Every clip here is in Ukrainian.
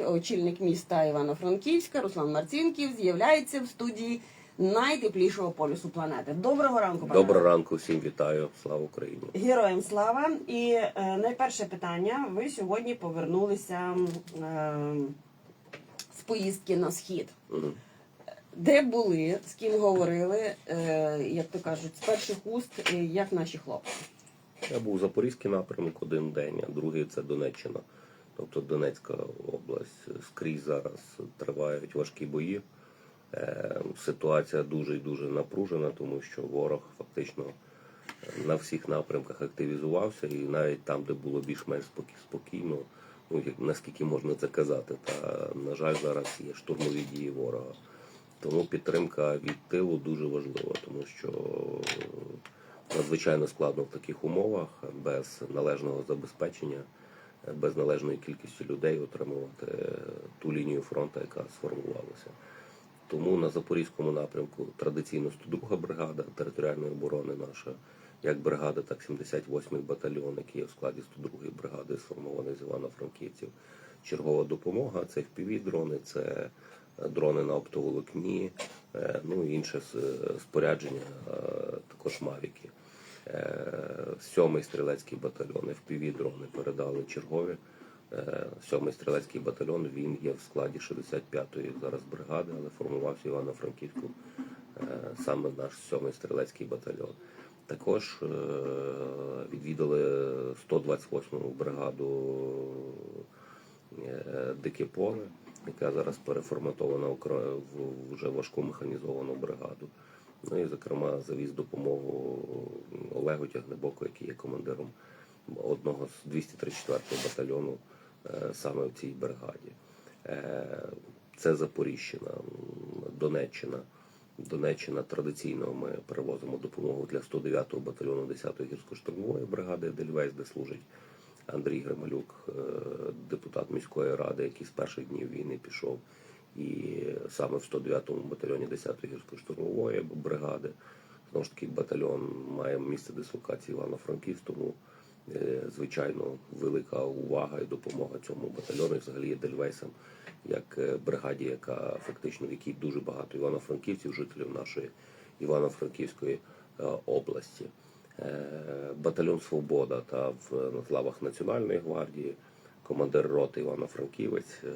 Очільник міста Івано-Франківська, Руслан Марцінків, з'являється в студії найтеплішого полюсу планети. Доброго ранку, пане. Доброго ранку, всім вітаю. Слава Україні. Героям слава! І е, найперше питання. Ви сьогодні повернулися е, з поїздки на схід. Мгм. Де були, з ким говорили, е, як то кажуть, з перших уст, е, як наші хлопці. Я був Запорізький напрямок один день, а другий це Донеччина, тобто Донецька область. Скрізь зараз тривають важкі бої. Е, Ситуація дуже і дуже напружена, тому що ворог фактично на всіх напрямках активізувався, і навіть там, де було більш-менш спокійно, ну наскільки можна це казати, та на жаль, зараз є штурмові дії ворога. Тому підтримка від тилу дуже важлива, тому що надзвичайно складно в таких умовах без належного забезпечення, без належної кількості людей отримувати ту лінію фронту, яка сформувалася. Тому на Запорізькому напрямку традиційно 102 бригада територіальної оборони наша, як бригада, так 78-й батальйон, який є в складі 102-ї бригади, сформований з Івано-Франківців. Чергова допомога це FPV-дрони, це е, дрони на оптоволокні, е, ну і інше спорядження, е, також мавіки. Е, Сьомий стрілецький батальйон FPV-дрони передали чергові. Е, Сьомий стрілецький батальйон він є в складі 65-ї зараз бригади, але формувався Івано-Франківську е, саме наш сьомий стрілецький батальйон. Також е, відвідали 128-му бригаду е, Дике поле, яка зараз переформатована в в вже важку механізовану бригаду. Ну і, зокрема, завіз допомогу Олегу Тягнебоку, який є командиром одного з 234-го батальйону е, саме в цій бригаді. Е, Це Запоріжжя, Донеччина. Донеччина традиційно ми перевозимо допомогу для 109-го батальйону 10-ї гірсько-штурмової бригади Дельвейс, де служить Андрій Грималюк, е, депутат міської ради, який з перших днів війни пішов. І саме в 109-му батальйоні 10-ї гірсько-штурмової бригади знову ж таки батальйон має місце дислокації Івано-Франківськ, тому е, звичайно велика увага і допомога цьому батальйону і взагалі є Дельвейсом як е, бригаді, яка фактично в якій дуже багато івано-франківців, жителів нашої Івано-Франківської е, області. Батальйон Свобода та в лавах Національної гвардії, командир роти Івано-Франківець, е,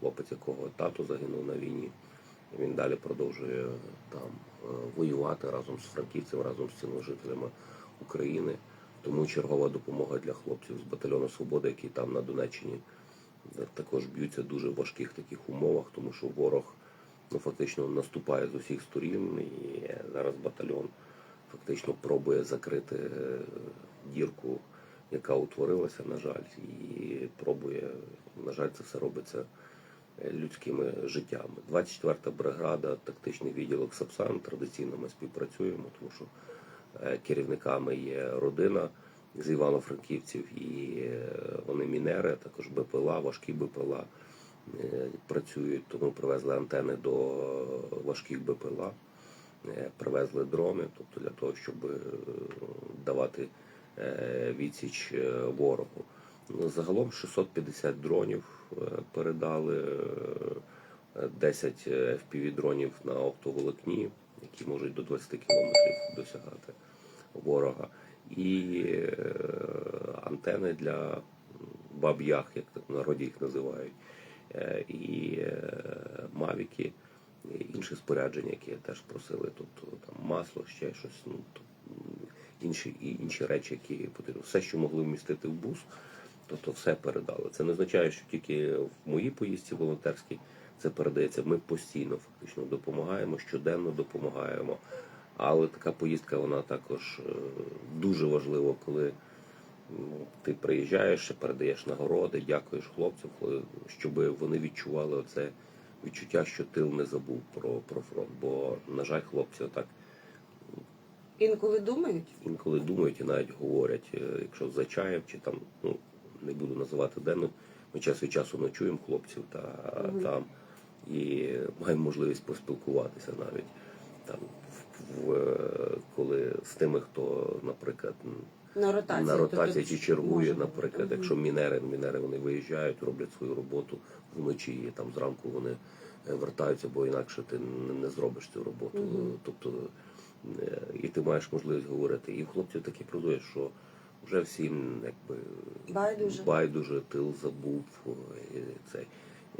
хлопець, якого тато загинув на війні. Він далі продовжує там е, воювати разом з франківцем, разом з цими жителями України. Тому чергова допомога для хлопців з батальйону Свобода, які там на Донеччині е, також б'ються в дуже важких таких умовах, тому що ворог ну, фактично наступає з усіх сторін, і зараз батальйон фактично пробує закрити дірку, яка утворилася, на жаль, і пробує, на жаль, це все робиться е, людськими життями. 24-та бригада, тактичний відділок Сапсан. Традиційно ми співпрацюємо, тому що е, керівниками є родина з Івано-Франківців, і е, вони мінери, також БПЛА, важкі БПЛА працюють, тому привезли антени до важких БПЛА, привезли дрони, тобто для того, щоб давати відсіч е, ворогу. Загалом 650 дронів е, передали, е, 10 FPV-дронів на оптоволокні, які можуть до 20 кілометрів досягати ворога. І е, антени для баб'ях, як в народі їх називають, е, і е, мавіки, інше спорядження, яке теж просили, тобто там масло, ще щось, ну інші, і інші речі, які потрібно. Все, що могли вмістити в бус, тобто все передали. Це не означає, що тільки в моїй поїздці волонтерській це передається. Ми постійно фактично допомагаємо, щоденно допомагаємо. Але така поїздка вона також е, дуже важлива, коли ти приїжджаєш, передаєш нагороди, дякуєш хлопцям, щоб вони відчували оце відчуття, що тил не забув про, про фронт. Бо, на жаль, хлопці отак Інколи думають, інколи думають і навіть говорять, е, якщо за чаєм чи там, ну не буду називати де, ну, ми час від часу ночуємо хлопців та там і маємо можливість поспілкуватися навіть там, в, в, коли з тими, хто, наприклад, На ротації. на ротації чи чергує, може наприклад, бути. якщо мінери, мінери вони виїжджають, роблять свою роботу вночі, і там зранку вони е, вертаються, бо інакше ти не- зробиш цю роботу. Мгм. Тобто, і ти маєш можливість говорити. І в хлопців таке продує, що вже всім якби Байдуже. байдуже, тил забув і це.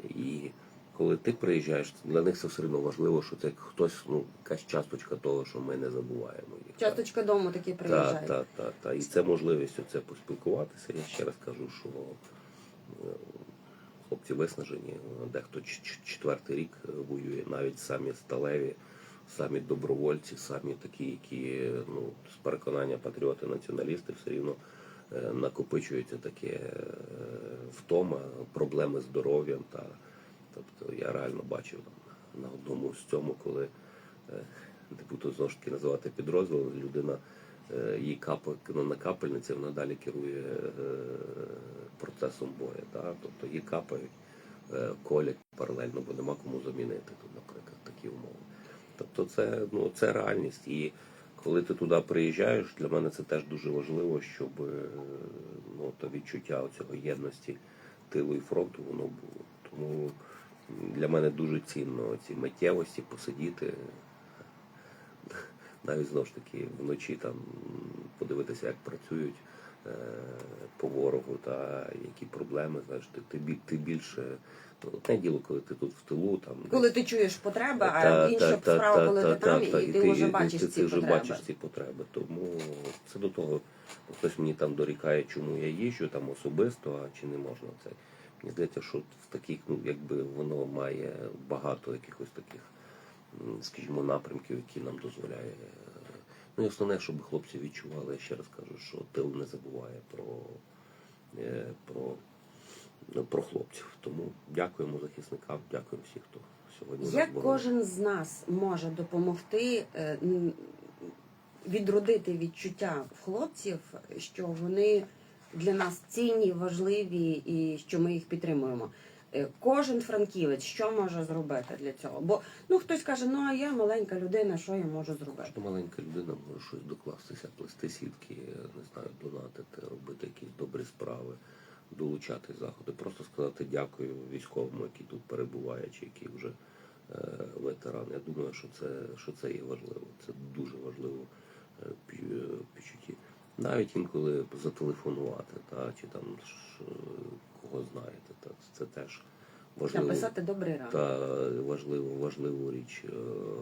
І коли ти приїжджаєш, для них це все одно важливо, що це хтось, ну, якась часточка того, що ми не забуваємо їх. Часточка дому такі Так, приїжджають. так, так, так. І це можливість оце поспілкуватися. Я ще раз кажу, що е, хлопці виснажені. Дехто четвертий рік е, воює, навіть самі сталеві, самі добровольці, самі такі, які ну, з переконання патріоти, націоналісти, все рівно е, накопичується таке е, втома, проблеми з здоров'ям. Та, тобто я реально бачив там, на одному з цьому, коли е, не буду знову ж таки називати підрозділ, людина е, їй ну, на капельниці, вона далі керує процесом бою. Та? Тобто їй капають, колять паралельно, бо нема кому замінити тут, наприклад, такі умови. Тобто це, ну, це реальність. І коли ти туди приїжджаєш, для мене це теж дуже важливо, щоб е, ну, то відчуття цього єдності тилу і фронту воно було. Тому для мене дуже цінно ці миттєвості посидіти. Навіть знову ж таки вночі там подивитися, як працюють по ворогу та які проблеми. Знаєш, ти, ти, ти більше ну, одне діло, коли ти тут в тилу, там Коли ти чуєш потреби, а та- інша та- та- справа, та- коли та- ти там, та- та, і ти вже бачиш ти, ці ти вже потреби. бачиш ці потреби. Тому це до того, хтось мені там дорікає, чому я їжджу там особисто, а чи не можна це. Мені здається, що в таких, ну якби воно має багато якихось таких, скажімо, напрямків, які нам дозволяє. Ну і основне, щоб хлопці відчували, я ще раз кажу, що тил не забуває про, е, про, ну, про хлопців. Тому дякуємо захисникам, дякуємо всім, хто сьогодні. Як кожен з нас може допомогти е, відродити відчуття в хлопців, що вони для нас цінні, важливі і що ми їх підтримуємо? Е, Кожен франківець що може зробити для цього? Бо ну хтось каже, ну а я маленька людина, що я можу зробити? Що маленька людина може щось докластися, плести сітки, не знаю, донатити, робити якісь добрі справи, долучати заходи. Просто сказати дякую військовому, який тут перебуває, чи який вже е, ветеран. Я думаю, що це, що це є важливо. Це дуже важливо е, е, почутті. Навіть інколи зателефонувати, та, чи там е, кого знаєте, та, це теж важливо Написати добрий ранок. та важливу, важливу річ е,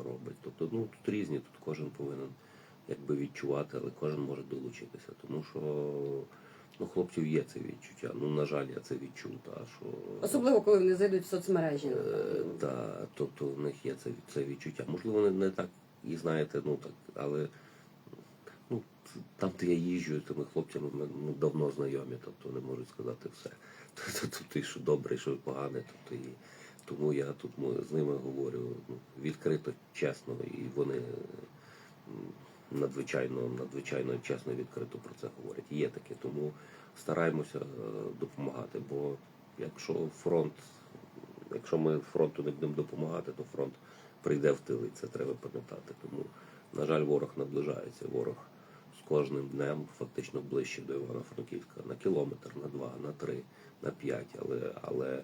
робить. Тобто, ну тут різні, тут кожен повинен якби відчувати, але кожен може долучитися. Тому що ну, хлопців є це відчуття. Ну, на жаль, я це відчув. Та, що, Особливо, коли вони зайдуть в соцмережі. Е, та, тобто в них є це, це відчуття. Можливо, не, не так і знаєте, ну так, але там, де я їжджу, тими хлопцями ми ну, давно знайомі, тобто не можуть сказати все. Тобто, тобто і що добре, що погане. Тобто, і, тому я тут ну, з ними говорю ну, відкрито, чесно, і вони надзвичайно, надзвичайно чесно і відкрито про це говорять. Є таке, тому стараємося е, допомагати, бо якщо фронт, якщо ми фронту не будемо допомагати, то фронт прийде в тил, і це треба пам'ятати. Тому, на жаль, ворог наближається. Ворог кожним днем фактично ближче до Івано-Франківська на кілометр, на два, на три, на п'ять. Але, але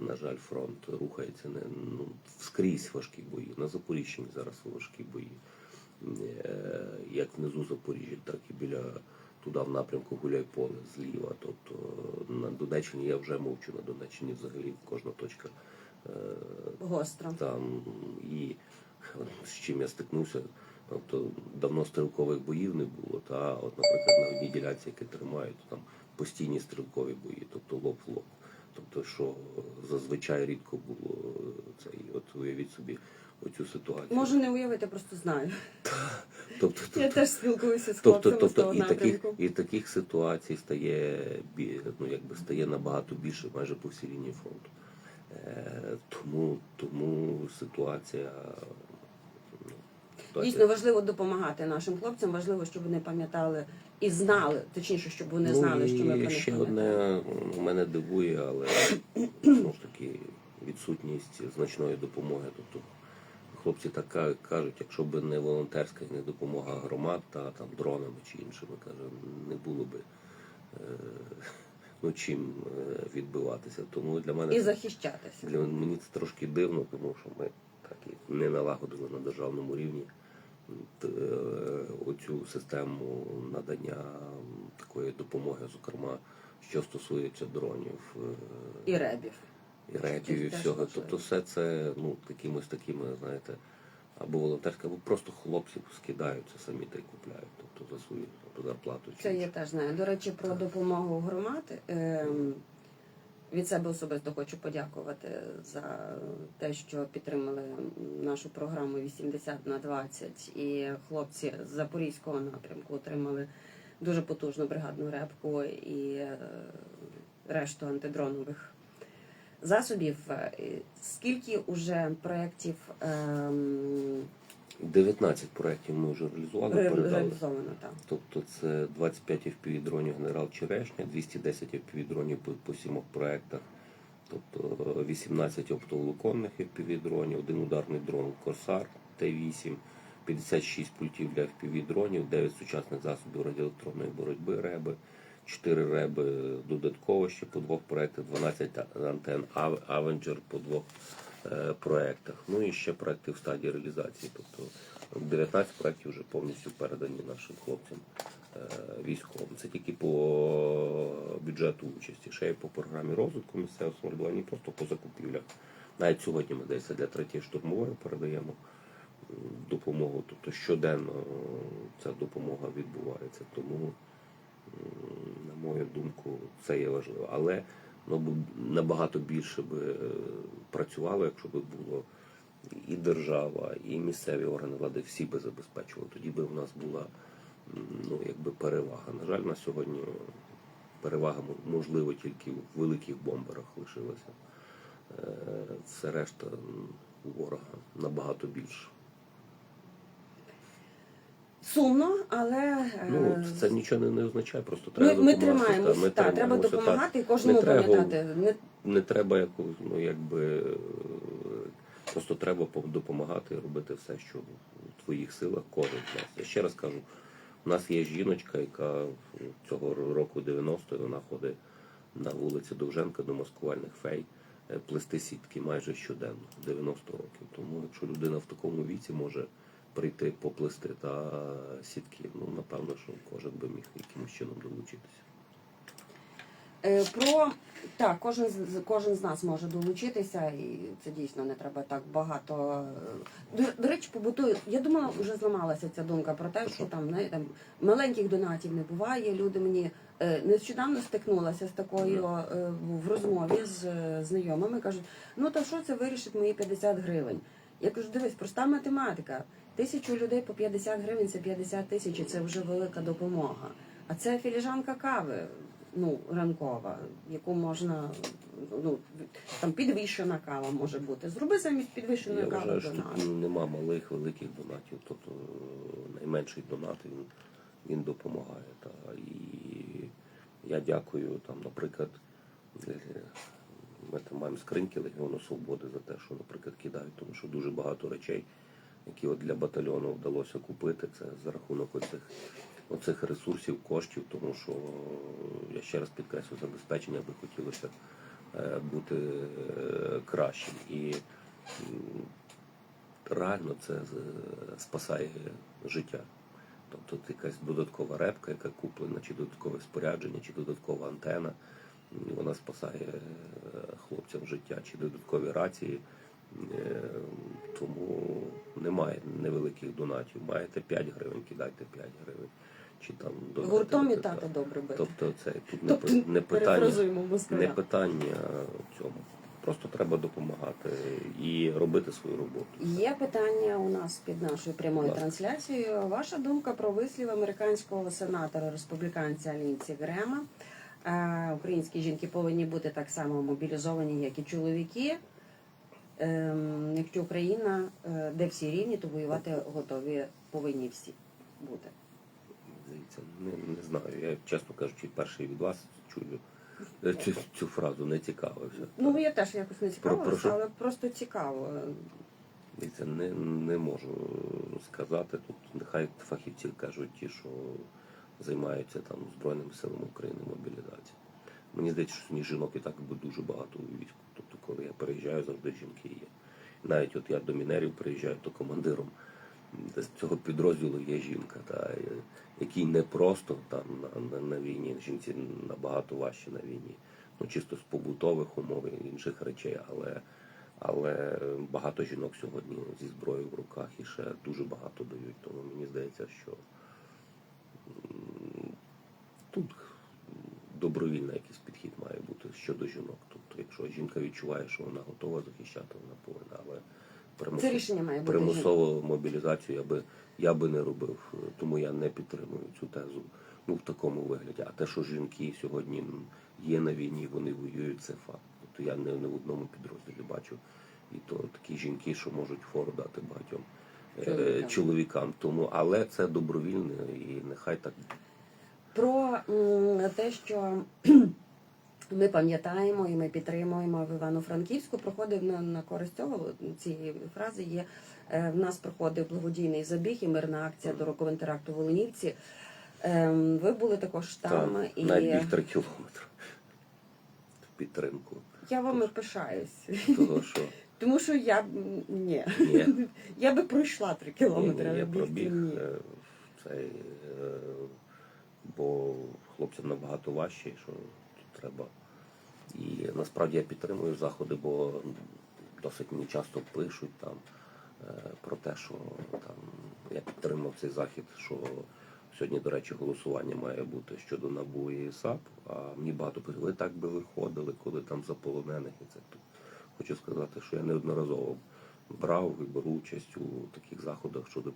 на жаль, фронт рухається не ну, скрізь важкі бої. На Запоріжчині зараз важкі бої. Е, Як внизу Запоріжжя, так і біля туди в напрямку Гуляйполе зліва. Тобто на Донеччині я вже мовчу, на Донеччині взагалі кожна точка е, Гостро. там і з чим я стикнувся. Тобто давно стрілкових боїв не було. Та от, наприклад, на одній ділянці, які тримають, там постійні стрілкові бої, тобто лоб в лоб. Тобто, що зазвичай рідко було це. І от уявіть собі оцю ситуацію. Можу не уявити, просто знаю. Тобто, Я теж спілкуюся з Тобто, тобто і таких, і таких ситуацій стає ну, якби стає набагато більше майже по всій лінії фронту. Е, тому, тому ситуація- Дійсно важливо допомагати нашим хлопцям. Важливо, щоб вони пам'ятали і знали, точніше, щоб вони ну, знали, що ми про них ще одне мене дивує, але знову ж таки відсутність значної допомоги. Тобто хлопці так кажуть, якщо б не волонтерська не допомога громад та там дронами чи іншими, каже, не було би е, ну, чим е, відбиватися. Тому для мене І захищатися. для мені це трошки дивно, тому що ми так і не налагодили на державному рівні оцю систему надання такої допомоги, зокрема, що стосується дронів. е, І ребів. і репів, і всього. Тобто все це ну, якимось такими, знаєте, або волонтерська, або просто хлопців скидають це самі та й купляють, тобто за свою зарплату. Це я теж знаю. До речі, про допомогу громад. Від себе особисто хочу подякувати за те, що підтримали нашу програму 80 на 20 і хлопці з Запорізького напрямку отримали дуже потужну бригадну репку і е, решту антидронових засобів. Е, Скільки уже проєктів ем, 19 проєктів ми вже реалізували, ре- передали. там? Тобто це 25 FPV дронів генерал Черешня, 210 FPV дронів по, по сімох проєктах, тобто 18 оптоволоконних FPV дронів, один ударний дрон Корсар Т-8, 56 пультів для FPV дронів, 9 сучасних засобів радіоелектронної боротьби РЕБи, 4 РЕБи додатково ще по двох проєктах, 12 антен Ав- Avenger по двох е, проєктах. Ну і ще проєкти в стадії реалізації. Тобто 19 проєктів вже повністю передані нашим хлопцям е, військовим. Це тільки по бюджету участі, ще й по програмі розвитку місцевого самоврядування, просто по закупівлях. Навіть сьогодні ми десь для третьої штурмової передаємо допомогу. Тобто щоденно е, ця допомога відбувається. Тому, на мою думку, це є важливо. Але ну, набагато більше би е, працювало, якщо б було і держава, і місцеві органи влади всі би забезпечували. Тоді би в нас була ну, якби перевага. На жаль, на сьогодні перевага можливо тільки в великих бомберах лишилася. Е, Все решта ворога набагато більше. Сумно, але е, Ну, це нічого не, не означає, просто треба ми допомагати. тримаємось. Та, ми треба тримаємося, допомагати і кожному Не треба пам'ятати. Не не треба якось, ну якби е, просто треба допомагати робити все, що в твоїх силах кожен з нас. Я ще раз кажу, у нас є жіночка, яка цього року 90 вона ходить на вулиці Довженка до маскувальних фей е, плести сітки майже щоденно, 90 років. Тому якщо людина в такому віці може прийти поплести та сітки, ну напевно, що кожен би міг якимось чином долучитися. Е, Про так, кожен з кожен з нас може долучитися, і це дійсно не треба так багато. е, До, до речі, побутую. Я думала, вже зламалася ця думка про те, що там знаєте, маленьких донатів не буває. Люди мені е, нещодавно стикнулася з такою в розмові з знайомими. кажуть, ну то що це вирішить мої 50 гривень? Я кажу, дивись, проста математика. Тисячу людей по 50 гривень це 50 тисяч, і це вже велика допомога. А це філіжанка кави, ну, ранкова, яку можна, ну, там підвищена кава може бути. Зроби замість підвищеної кави вважаю, що донат. тут нема малих, великих донатів. Тобто е, найменший донат він, він допомагає. Та. І я дякую там, наприклад, е, ми там маємо скриньки Легіону Свободи за те, що, наприклад, кидають, тому що дуже багато речей, які от для батальйону вдалося купити, це за рахунок оцих, оцих ресурсів, коштів, тому що я ще раз підкреслю, забезпечення би хотілося е, бути е, кращим. І реально це спасає життя. Тобто це якась додаткова репка, яка куплена, чи додаткове спорядження, чи додаткова антена. Вона спасає е, хлопцям життя, чи додаткові рації. Е, Тому немає невеликих донатів. Маєте 5 гривень, кидайте 5 гривень. Чи там донатите. Гуртом і тата добре бити. Тобто це тут не, Тобто, не питання не питання цьому. Просто треба допомагати і робити свою роботу. Є питання у нас під нашою прямою ласка. трансляцією. Ваша думка про вислів американського сенатора республіканця Лінці Грема. Е, Українські жінки повинні бути так само мобілізовані, як і чоловіки. Ем, Якщо Україна, е, де всі рівні, то воювати готові повинні всі бути. Здається, не, не знаю. Я, чесно кажучи, перший від вас чую цю, цю фразу, не цікавився. Ну я теж якось не цікавилася, але просто цікаво. Дивіться, не, не можу сказати. Тут нехай фахівці кажуть ті, що займаються там Збройними силами України мобілізацією. Мені здається, що жінок і так дуже багато у війську. Коли я переїжджаю, завжди жінки є. Навіть от я до мінерів приїжджаю, то командиром з цього підрозділу є жінка, та, е, якій не просто там на, на, на війні, жінці набагато важче на війні. Ну, чисто з побутових умов і інших речей, але, але багато жінок сьогодні зі зброєю в руках і ще дуже багато дають. Тому мені здається, що тут добровільний якийсь підхід має бути щодо жінок. Тобто, якщо жінка відчуває, що вона готова захищати, вона повинна, але примусово- Це рішення має бути примусову мобілізацію я би я би не робив, тому я не підтримую цю тезу ну в такому вигляді. А те, що жінки сьогодні є на війні, вони воюють, це факт. Тобто я не, не в одному підрозділі бачу. І то такі жінки, що можуть фору дати багатьом е, Чоловікам. чоловікам. Тому, але це добровільне і нехай так Про те, що ми пам'ятаємо і ми підтримуємо в Івано-Франківську, проходив на, на користь цього цієї фрази. Є е, в нас проходив благодійний забіг і мирна акція до роковин теракту в Волинівці. Ем, ви були також там, так, і навіть біг три кілометри в підтримку. я вами пишаюсь, Того, що тому що я б- ні. ні, Я би пройшла три кілометри, Ні, ні, я пробіг ні. е, цей, е, бо хлопцям набагато важче, що тут треба. І насправді я підтримую заходи, бо досить мені часто пишуть там е, про те, що там я підтримав цей захід, що сьогодні, до речі, голосування має бути щодо НАБУ і САП. А мені багато пишуть, ви так би виходили, коли там за полонених і це тут. Хочу сказати, що я неодноразово брав і беру участь у таких заходах щодо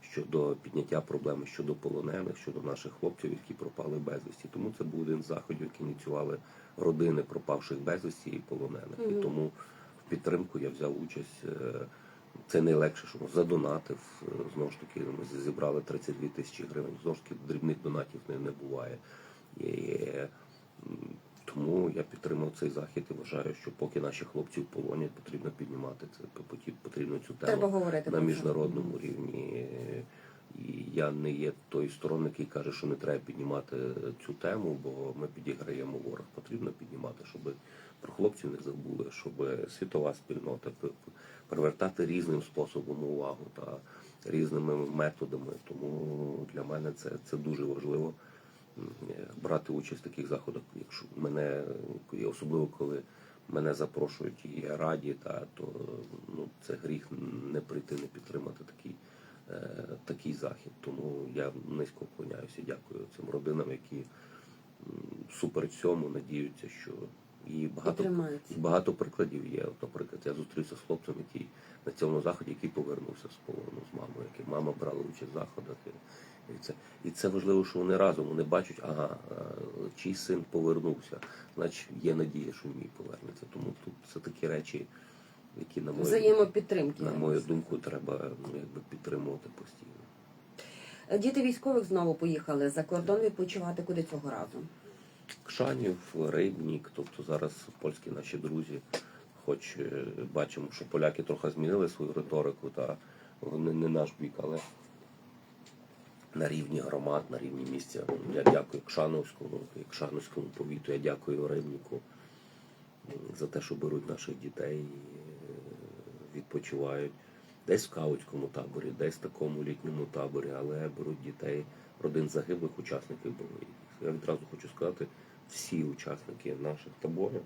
щодо підняття проблеми щодо полонених, щодо наших хлопців, які пропали безвісті. Тому це був один з заходів, які ініціювали родини пропавших безвісті і полонених. І тому в підтримку я взяв участь. е, Це найлегше, що задонатив. е, Знову ж таки, ми зібрали 32 тисячі гривень. Знову ж таки, дрібних донатів не, не буває. І, тому я підтримав цей захід і вважаю, що поки наші хлопці в полоні, потрібно піднімати це потрібно цю тему Треба говорити на міжнародному рівні. І я не є той сторонник, який каже, що не треба піднімати цю тему, бо ми підіграємо ворог. Потрібно піднімати, щоб про хлопців не забули, щоб світова спільнота привертати різним способом увагу та різними методами. Тому для мене це, це дуже важливо брати участь в таких заходах, якщо мене особливо коли мене запрошують і я раді, та то ну це гріх не прийти, не підтримати такий, е, такий захід. Тому я низько вклоняюся дякую цим родинам, які м, супереч цьому надіються, що і І багато і багато прикладів є. От, наприклад, я зустрівся з хлопцем, який на цьому заході, який повернувся з полону з мамою, який мама брала участь в заходах. І, і, це, і це важливо, що вони разом вони бачать, ага, е, чий син повернувся, значить є надія, що мій повернеться. Тому тут це такі речі, які на мою, Взаємопідтримки. на мою думку треба ну, якби підтримувати постійно. Діти військових знову поїхали за кордон відпочивати куди цього разу. Кшанів, Рибнік, тобто зараз польські наші друзі, хоч е, бачимо, що поляки трохи змінили свою риторику, та вони не наш бік, але на рівні громад, на рівні місця. Я дякую Кшановському, Кшановському повіту, я дякую Рибніку за те, що беруть наших дітей, е, відпочивають. Десь в скаутському таборі, десь в такому літньому таборі, але беруть дітей родин загиблих учасників дій. Я відразу хочу сказати, всі учасники наших таборів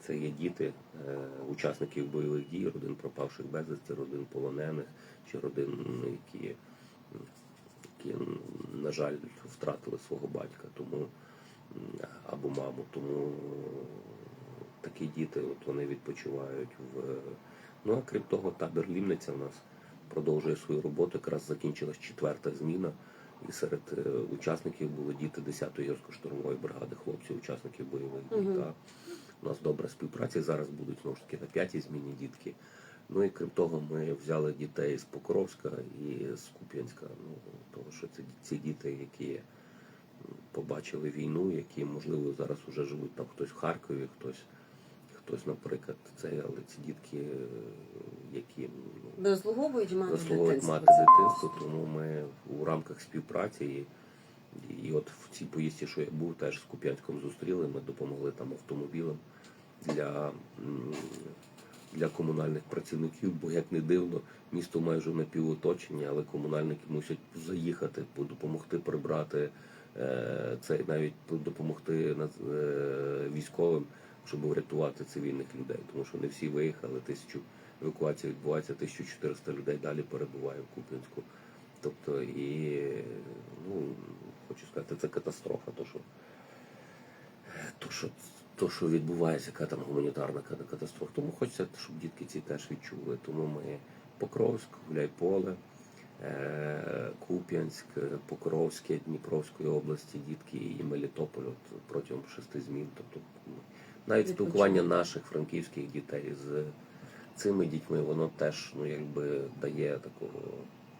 це є діти е, учасників бойових дій, родин пропавших безвісти, родин полонених чи родин, які, які, на жаль, втратили свого батька, тому або маму. Тому такі діти, от вони відпочивають в. Ну а крім того, табір Лімниця в нас продовжує свою роботу. Якраз закінчилась четверта зміна. І серед е, учасників були діти 10-ї гірсько-штурмової бригади, хлопці, учасників бойових дій. Та у нас добра співпраця. Зараз будуть знову ж таки на п'ятій зміні дітки. Ну і крім того, ми взяли дітей з Покровська і з Куп'янська. Ну тому що це ці діти, які побачили війну, які можливо зараз вже живуть там хтось в Харкові, хтось хтось, наприклад, це, але ці дітки, які ну, Заслуговують мати дитинство. мати дитинство, тому ми у рамках співпраці. І, і от в цій поїздці, що я був, теж з Куп'янськом зустріли, ми допомогли там автомобілем для, для комунальних працівників, бо як не дивно, місто майже в напівоточенні, але комунальники мусять заїхати, допомогти прибрати е, це навіть допомогти е, військовим, щоб врятувати цивільних людей, тому що не всі виїхали. Тисячу евакуація відбувається, 1400 людей далі перебуває в Куп'янську. Тобто і ну хочу сказати, це катастрофа, то що то, що, то, що відбувається, яка там гуманітарна ката- катастрофа. Тому хочеться, щоб дітки ці теж відчули. Тому ми Покровськ, Гуляйполе, е, Куп'янськ, Покровське, Дніпровської області, дітки і Мелітополь от протягом шести змін. Тобто ну, навіть спілкування наших франківських дітей з цими дітьми, воно теж ну якби дає такого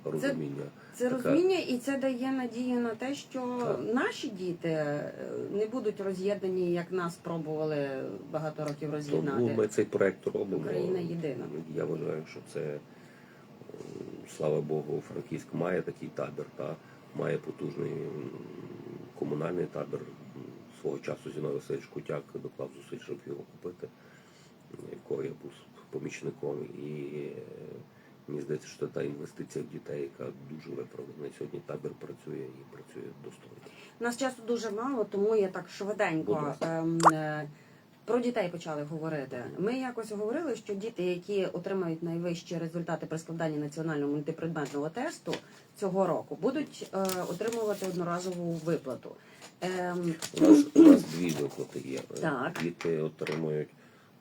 розуміння. Це Така- розуміння і це дає надію на те, що Так. наші діти е, не будуть роз'єднані, як нас пробували багато років роз'єднати. Тому ми цей проект робимо. Україна єдина. Я вважаю, що це слава Богу, Франківськ має такий табір, та має потужний комунальний табір. Свого часу Зіновій Васильович Кутяк доклав зусиль, щоб його купити, якого я був помічником. І е, мені здається, що та інвестиція в дітей, яка дуже виправдана. Сьогодні табір працює і працює достойно. У нас часу дуже мало, тому я так швиденько ем, е, про дітей почали говорити. Ми якось говорили, що діти, які отримають найвищі результати при складанні національного мультипредметного тесту цього року, будуть е, отримувати одноразову виплату. Ем, У нас, у нас дві виплати є. Так. Діти отримують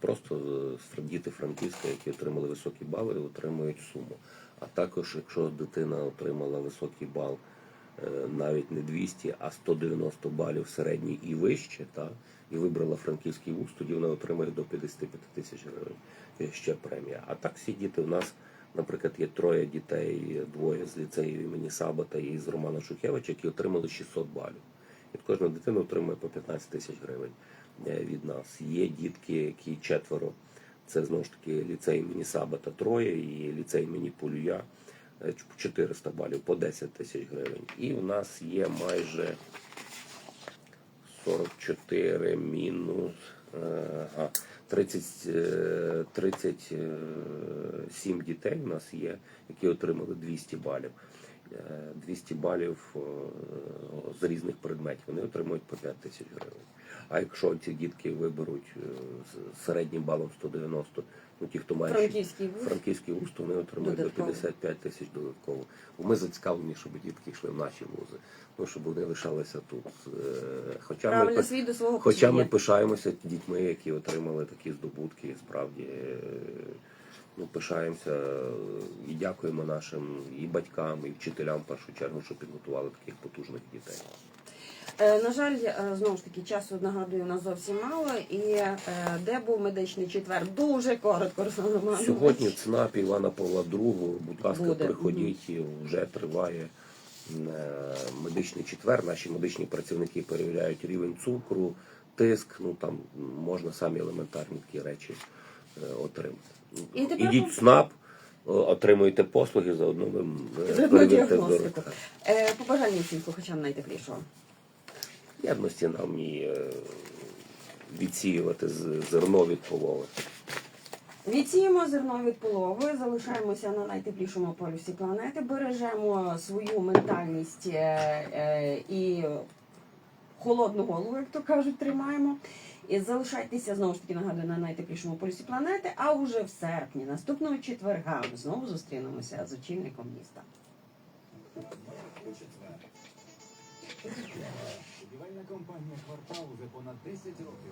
просто е, діти Франківська, які отримали високі бали, отримують суму. А також, якщо дитина отримала високий бал е, навіть не 200, а 190 балів середній і вище, та, і вибрала франківський вуз, тоді вона отримує до 55 тисяч гривень ще премія. А так всі діти у нас, наприклад, є троє дітей, двоє з ліцею імені Сабата і з Романа Шухевича, які отримали 600 балів. І кожна дитина отримує по 15 тисяч гривень від нас. Є дітки, які четверо. Це знову ж таки ліцей імені Сабата троє і ліцей імені Полюя е, 400 балів по 10 тисяч гривень. І у нас є майже 44 мінус е, а, 30, е, 37 дітей у нас є, які отримали 200 балів. Е, 200 балів е, з різних предметів. Вони отримують по 5 тисяч гривень. А якщо ці дітки виберуть е, з середнім балом 190, ну ті, хто має Франківський вуз. франківський вуз, то вони отримують Додатково. до 55 тисяч додатково. Бо ми зацікавлені, щоб дітки йшли в наші вузи, ну щоб вони лишалися тут. Е, Хоча ми Правильно пи- свій до свого Хоча ми пишаємося дітьми, які отримали такі здобутки, і справді е, ну, пишаємося і дякуємо нашим і батькам, і вчителям в першу чергу, що підготували таких потужних дітей. Е, На жаль, е, знову ж таки, часу нагадую, у нас зовсім мало. І е, де був медичний четвер? Дуже коротко, Руслан Сьогодні в ЦНАПі Івана Павла II, будь ласка, Буде. приходіть, вже триває медичний четвер. Наші медичні працівники перевіряють рівень цукру, тиск. Ну там можна самі елементарні такі речі отримати. І тепер Ідіть в ЦНАП, о, отримуйте послуги, заодно ви м, е, Заодно перевірте діагностику. здоров'я. Е, Побажання всім слухачам найтеплішого. Єдності нам і е, відсіювати зерно від полови. Відсіємо зерно від полови, залишаємося на найтеплішому полюсі планети, бережемо свою ментальність е, е, і холодну голову, як то кажуть, тримаємо. І залишайтеся знову ж таки нагадую на найтеплішому полюсі планети. А уже в серпні, наступного четверга, ми знову зустрінемося з очільником міста. Будівельна компанія «Квартал» вже понад 10 років